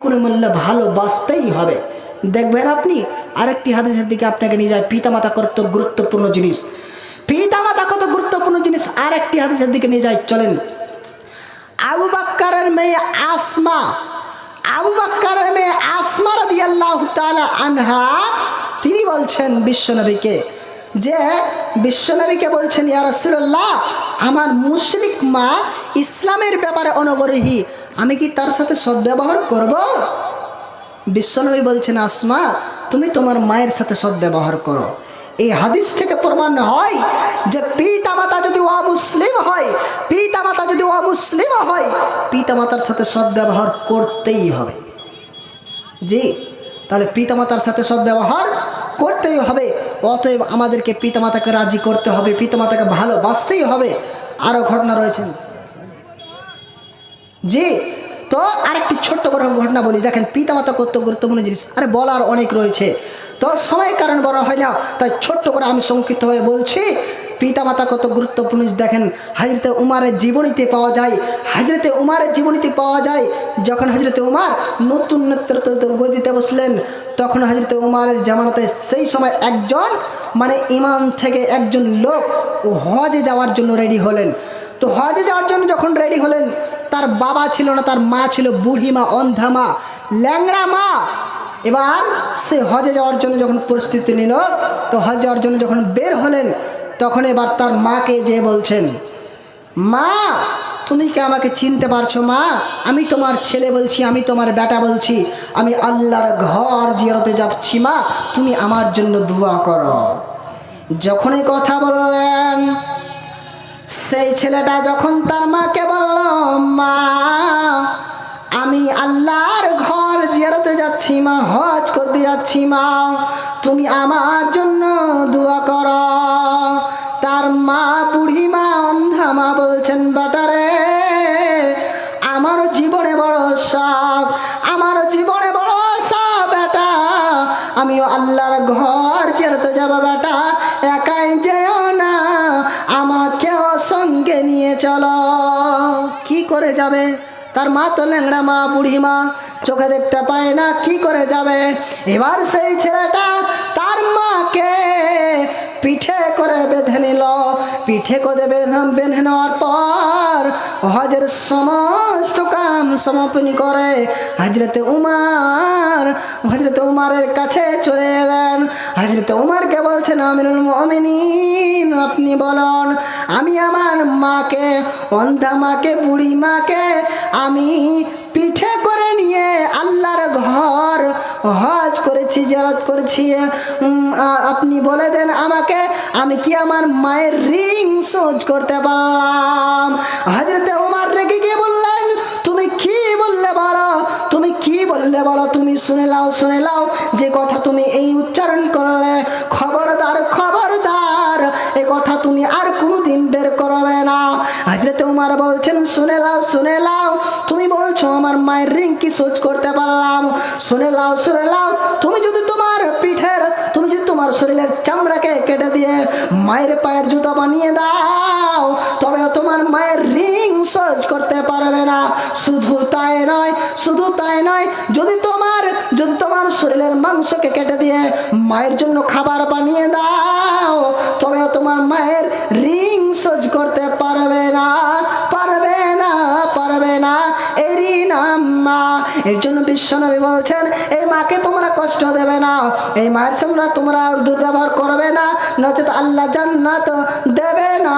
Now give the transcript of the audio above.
কোনো মূল্যে ভালোবাসতেই হবে। দেখবেন আপনি আরেকটি হাদিসের দিকে আপনাকে নিয়ে যায়, পিতামাতা কত গুরুত্বপূর্ণ জিনিস। পিতামাতা কত গুরুত্বপূর্ণ জিনিস আরেকটি হাদিসের দিকে নিয়ে যায়, চলেন। আবু বাক্কারের মেয়ে আসমা, আবু বাক্কারের মেয়ে আসমা রাদিয়াল্লাহু তাআলা আনহা, তিনি বলছেন বিশ্বনবীকে যে বিশ্বনবীকে বলছেন, ইয়া রাসূলুল্লাহ, আমার মুশরিক মা ইসলামের ব্যাপারে অনগরহী আমি কি তার সাথে সদ্ব্যবহার করব? বিশ্বনবী বলছেন, আসমা, তুমি তোমার মায়ের সাথে সদ্ব্যবহার করো। এই হাদিস থেকে প্রমাণ হয় যে পিতা মাতা যদি অমুসলিম হয় পিতা মাতা যদি অমুসলিম হয় পিতা মাতার সাথে সদ্ব্যবহার করতেই হবে। জি, তাহলে পিতামাতার সাথে সদ্ব্যবহার করতেই হবে। অতএব আমাদেরকে পিতামাতাকে রাজি করতে হবে, পিতামাতাকে ভালোবাসতেই হবে। আরও ঘটনা রয়েছেন জি, তো আরেকটি ছোট্ট করে ঘটনা বলি। দেখেন, পিতামাতা কত গুরুত্বপূর্ণ জিনিস। আরে, বলার অনেক রয়েছে। তো সময়ের কারণ বড় হয় না, তাই ছোট্ট করে আমি সংক্ষিপ্তভাবে বলছি। পিতামাতা কত গুরুত্বপূর্ণ। দেখেন, হাজরতে উমারের জীবনীতে পাওয়া যায়, হাজরতে উমারের জীবনীতে পাওয়া যায়, যখন হাজরতে উমার নতুন নেতৃত্ব গদিতে বসলেন, তখন হাজরতে উমারের জামানতে সেই সময় একজন মানে ইমান থেকে একজন লোক ও হজে যাওয়ার জন্য রেডি হলেন। তো হজে যাওয়ার জন্য যখন রেডি হলেন, তার বাবা ছিল না, তার মা ছিল বুড়ি মা, অন্ধা মা, ল্যাংড়া মা। এবার সে হজে যাওয়ার জন্য যখন প্রস্তুতি নিল, তো হজ যাওয়ার জন্য যখন বের হলেন তখন এবার তার মাকে যে বলছেন, মা, তুমি কি আমাকে চিনতে পারছ, মা? আমি তোমার ছেলে বলছি, আমি তোমার বেটা বলছি, আমি আল্লাহর ঘর জিয়ারতে যাচ্ছি, মা। তুমি আমার জন্য দোয়া করো। যখনই কথা বললেন, সেই ছেলেটা যখন তার মাকে বলল, মা, আমি আল্লাহর ঘর জিয়ারতে যাচ্ছি, মা, হজ করতে যাচ্ছি, মা। তুমি আমার জন্য দোয়া কর। মা বুড়ি মা অন্ধা মা বলছেন, বাটারে, আমার জীবনে বড় শখ আমার জীবনে বড় আশা বেটা। আমিও আল্লাহর ঘর চেরতে যাব, বেটা। একাই যেও না, আমাকেও সঙ্গে নিয়ে চলো। কি করে যাবে? তার মা তো ল্যাংড়া মা, বুড়ি মা, চোখে দেখতে পায় না, কি করে যাবে? এবার সেই ছেলেটা পিঠে করে বেঁধে নিল। পিঠে করে বেঁধে নেওয়ার পর হজের সমস্ত কাম সমাপনী করে হাজরতে উমার। হজরতে উমারের কাছে চলে এলেন। হাজরতে উমারকে বলছেন, আমিরুল মমিনিন, আপনি বলুন, আমি আমার মাকে, অন্ধা মাকে, বুড়ি মাকে, আমি পিঠে করে নিয়ে আল্লাহর ঘর হজ করেছি জেরত করেছি আপনি বলে দেন আমাকে, আমি কি আমার মায়ের রিং সোজ করতে পারলাম? হাজরতে ওমার রেগে গিয়ে বললেন, তুমি কি বললে বলো? তুমি কি বললে বলো? তুমি শুনে লাও শুনে লাও যে কথা তুমি এই উচ্চারণ শুনে লাও শুনে লাও। তুমি বলছো আমার মায়ের রিং কি সোজ করতে পারলাম? শুনে লাও শুনে লাও। তুমি যদি তোমার পিঠের, তুমি যদি তোমার শরীরের চামড়াকে কেটে দিয়ে মায়ের পায়ের জুতো বানিয়ে দাও তবে তোমার মায়ের রিং সোজ করতে পারবে না। শুধু তাই নয়, শুধু তাই নয়, যদি তোমার যদি তোমার শরীরের মাংসকে কেটে দিয়ে মায়ের জন্য খাবার বানিয়ে দাও তবে তোমার মায়ের মা এর জন্য বিশ্বনবী বলছেন, এই মাকে তোমরা কষ্ট দেবে না। এই মায়ের সামনে তোমরা দুর্ব্যবহার করবে না। নচেত আল্লাহ জান্নাত দেবে না